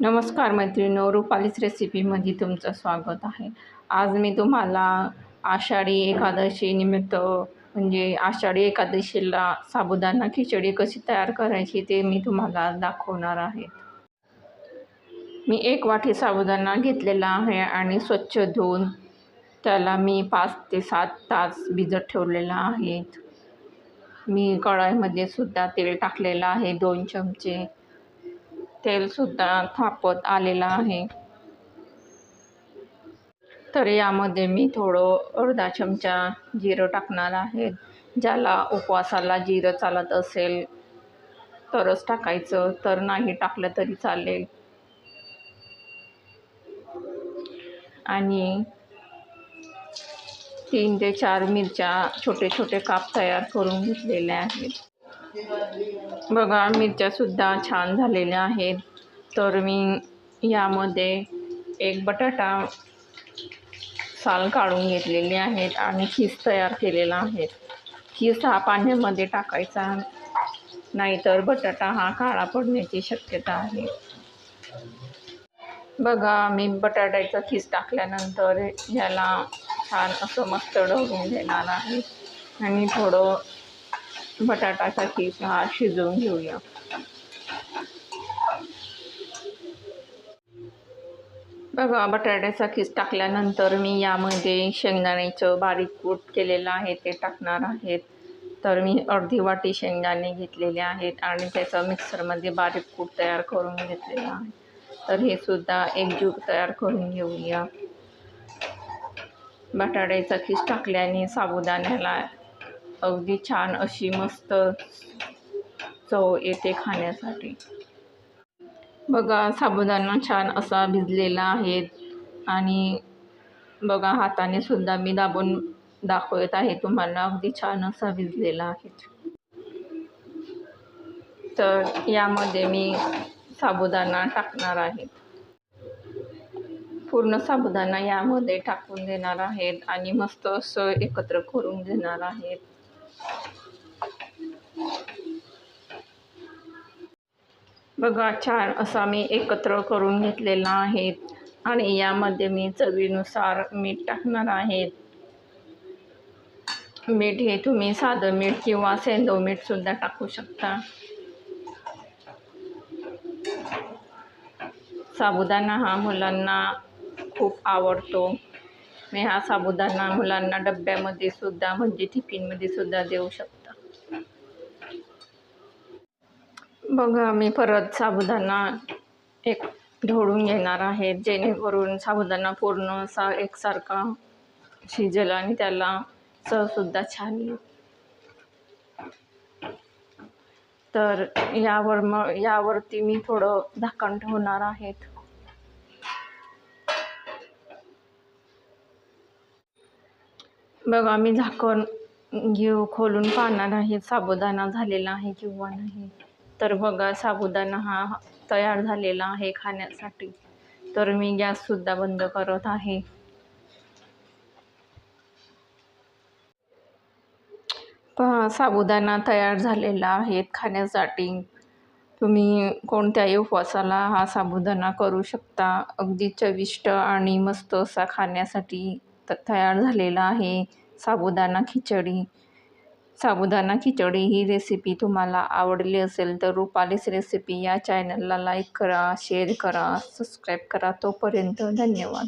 नमस्कार मैत्रिणींनो रुपालीच रेसिपीमध्ये तुमचं स्वागत आहे. आज मी तुम्हाला आषाढी एकादशी निमित्त म्हणजे आषाढी एकादशीला साबुदाणा खिचडी कशी तयार करायची ते मी तुम्हाला दाखवणार आहे. मी एक वाटी साबुदाणा घेतलेला आहे आणि स्वच्छ धुवून त्याला मी पाच ते सात तास भिजत ठेवलेला आहे. मी कढाईमध्ये सुद्धा तेल टाकलेलं आहे दोन चमचे. तेलसुद्धा थापत आलेलं आहे. तर यामध्ये मी थोडं अर्धा चमचा जिरं टाकणार आहे. ज्याला उपवासाला जिरं चालत असेल तरच टाकायचं. तर नाही टाकलं तरी चालेल. आणि तीन ते चार मिरच्या छोटे छोटे काप तयार करून घेतलेले आहेत. बघा मिरच्यासुद्धा छान झालेल्या आहेत. तर मी यामध्ये एक बटाटा साल काढून घेतलेले आहेत आणि खीस तयार केलेला आहे. खीस हा पाण्यामध्ये टाकायचा नाहीतर बटाटा हा काळा पडण्याची शक्यता आहे. बघा मी बटाट्याचा खीस टाकल्यानंतर याला छान असं मस्त ढवळून घेणार आहे. आणि थोडं बटाटाचा खीस हा शिजवून घेऊया. बघा बटाट्याचा खीस टाकल्यानंतर मी यामध्ये शेंगदाण्याचं बारीक कूट केलेलं आहे ते टाकणार आहेत. तर मी अर्धी वाटी शेंगदाणे घेतलेले आहेत आणि त्याचं मिक्सरमध्ये बारीक कूट तयार करून घेतलेलं आहे. तर हे सुद्धा एकजूट तयार करून घेऊया. बटाट्याचा खीस टाकल्याने साबुदाण्याला अगदी छान अशी मस्त चव येते खाण्यासाठी. बघा साबुदाणा छान असा भिजलेला आहे आणि बघा हाताने सुद्धा मी दाबून दाखवत आहे. तुम्हाला अगदी छान असा भिजलेला आहे. तर यामध्ये मी साबुदाणा टाकणार आहे. पूर्ण साबुदाणा यामध्ये टाकून देणार आहेत आणि मस्त असं एकत्र करून घेणार आहेत. बघा छान असा मी एकत्र करून घेतलेला आहे. आणि यामध्ये मी चवीनुसार मीठ टाकणार आहे. मीठ हे तुम्ही साधं मीठ किंवा सेंदव मीठसुद्धा टाकू शकता. साबुदाणा हा मुलांना खूप आवडतो. मी हा साबुदाणा मुलांना डब्यामध्ये सुद्धा म्हणजे टिफिनमध्ये सुद्धा देऊ शकता. बघा मी परत साबुदाणा एक ढोळून घेणार आहे जेणेकरून साबुदाणा पूर्ण असा एकसारखा शिजेल आणि त्याला चवसुद्धा छान येईल. तर यावर मग यावरती मी थोडं झाकण ठेवणार आहेत. बघा मी झाकण घेऊ खोलून पाहणार आहे. साबुदाणा झालेला आहे किंवा नाही. तर बघा साबुदाणा हा तयार झालेला आहे खाण्यासाठी. तर मी गॅससुद्धा बंद करत आहे. पहा साबुदाणा तयार झालेला आहे खाण्यासाठी. तुम्ही कोणत्याही उपवासाला हा साबुदाणा करू शकता. अगदी चविष्ट आणि मस्त असा खाण्यासाठी तयार झालेला आहे. साबुदाणा खिचडी. साबुदाणा खिचडी ही रेसिपी तुम्हाला आवडली असेल तर रुपालीस रेसिपी या चॅनलला लाईक करा शेअर करा सबस्क्राईब करा. तोपर्यंत धन्यवाद.